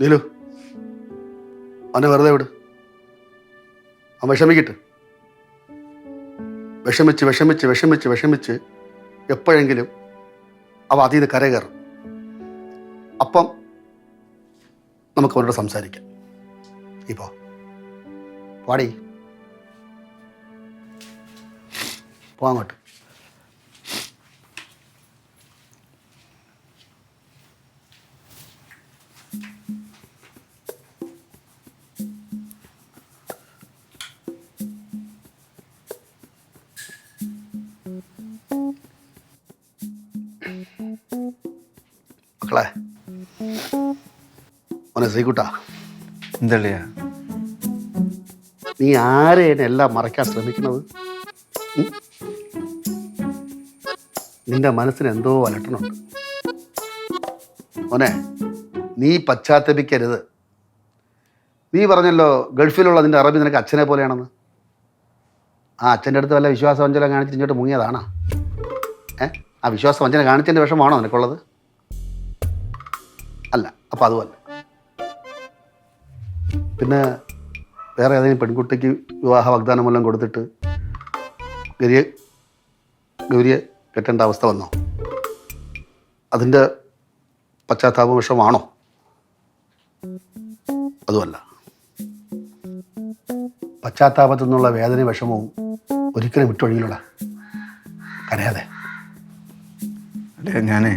നീലു അവനെ വെറുതെ വിട്. അവൻ വിഷമിക്കട്ടെ. വിഷമിച്ച് വിഷമിച്ച് വിഷമിച്ച് വിഷമിച്ച് എപ്പോഴെങ്കിലും അവ അതിൽ നിന്ന് കരകയറും. അപ്പം നമുക്ക് അവനോട് സംസാരിക്കാം. ഇപ്പോ പാടി പോ മക്കളെ. മോനെ ശ്രീകുട്ടാ. എന്തള്ളിയാ? നീ ആരെയാണ് എല്ലാം മറയ്ക്കാൻ ശ്രമിക്കുന്നത്? നിന്റെ മനസ്സിന് എന്തോ അലട്ടണുണ്ട് മോനെ നീ പശ്ചാത്തപിക്കരുത്. നീ പറഞ്ഞല്ലോ ഗൾഫിലുള്ള നിന്റെ അറബി നിനക്ക് അച്ഛനെ പോലെയാണെന്ന്. ആ അച്ഛന്റെ അടുത്ത് വല്ല വിശ്വാസവഞ്ചന കാണിച്ചിട്ട് ഇങ്ങോട്ട് മുങ്ങിയതാണോ? ഏ? ആ വിശ്വാസവഞ്ചന കാണിച്ചതിന്റെ വിഷമാണോ നിനക്കുള്ളത്? അല്ല അപ്പം അതുമല്ല. പിന്നെ വേറെ ഏതെങ്കിലും പെൺകുട്ടിക്ക് വിവാഹ വാഗ്ദാനം എല്ലാം കൊടുത്തിട്ട് ഗരിയെ ഗൗരിയെ കെട്ടേണ്ട അവസ്ഥ വന്നോ? അതിന്റെ പശ്ചാത്താപ വിഷമാണോ? അതുമല്ല. പശ്ചാത്താപത്തു നിന്നുള്ള വേദന വിഷമവും ഒരിക്കലും വിട്ടൊഴിയിലൂടെ കരയാതെ. അല്ലേ ഞാനേ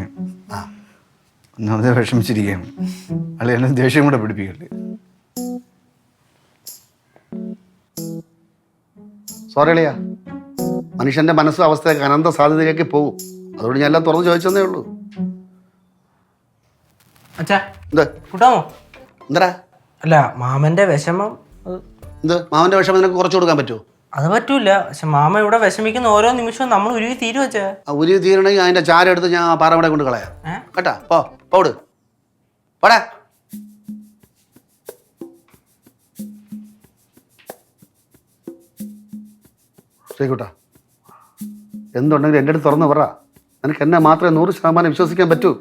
ഒന്നാമതെ വിഷമിച്ചിരിക്കുകയാണ്. അല്ലെ എന്നെ ദേഷ്യം കൂടെ പിടിപ്പിക്കല്ലേ സോറി അളിയ. മനുഷ്യന്റെ മനസ്സും അവസ്ഥയൊക്കെ അനന്ത സാധ്യതയിലേക്ക് പോകും. അതുകൊണ്ട് ഞാൻ എല്ലാം തുറന്നു ചോദിച്ചെന്നേ ഉള്ളൂ. അച്ഛാ എന്ത്? കൂട്ടാമോ? എന്താ അല്ല മാമന്റെ വിഷമം എന്ത്? മാമന്റെ വിഷമം നിനക്ക് കുറച്ച് കൊടുക്കാൻ പറ്റുമോ? അത് പറ്റൂല. പക്ഷെ മാമ ഇവിടെ വിഷമിക്കുന്ന ഓരോ നിമിഷവും നമ്മൾ ഉരുകി തീരു വെച്ചേ ആ ഉരി തീരണമെങ്കിൽ അതിന്റെ ചാരം എടുത്ത് ഞാൻ പാറമട കൊണ്ട് കളയാം. ഏ? കേട്ടാ? പോ പോട് പോടാ. ശ്രീകുട്ട എന്തുണ്ടെങ്കിലും എന്റെ അടുത്ത് തുറന്ന് പറ. നിനക്ക് എന്നെ മാത്രമേ നൂറ് ശതമാനം വിശ്വസിക്കാൻ പറ്റൂ.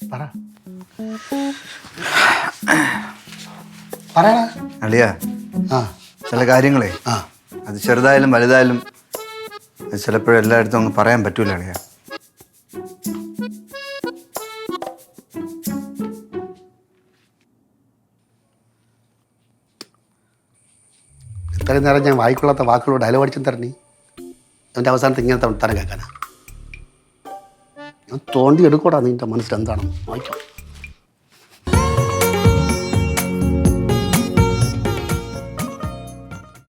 പറ. പറയാ അളിയ ആ. ചില കാര്യങ്ങളെ ആ. അത് ചെറുതായാലും വലുതായാലും ചിലപ്പോഴും എല്ലായിടത്തും അങ്ങ് പറയാൻ പറ്റൂല അളിയ ഇത്രയും നേരം ഞാൻ വായിക്കൊള്ളാത്ത വാക്കുകളോട് ഡയലോഗ് തരണി. അതിന്റെ അവസാനത്ത് ഇങ്ങനത്തെ തരം കേൾക്കാനാ. ഞാൻ തോണ്ടി എടുക്കൂടാ നിന്റെ മനസ്സിൽ എന്താണെന്ന് വായിക്കാം.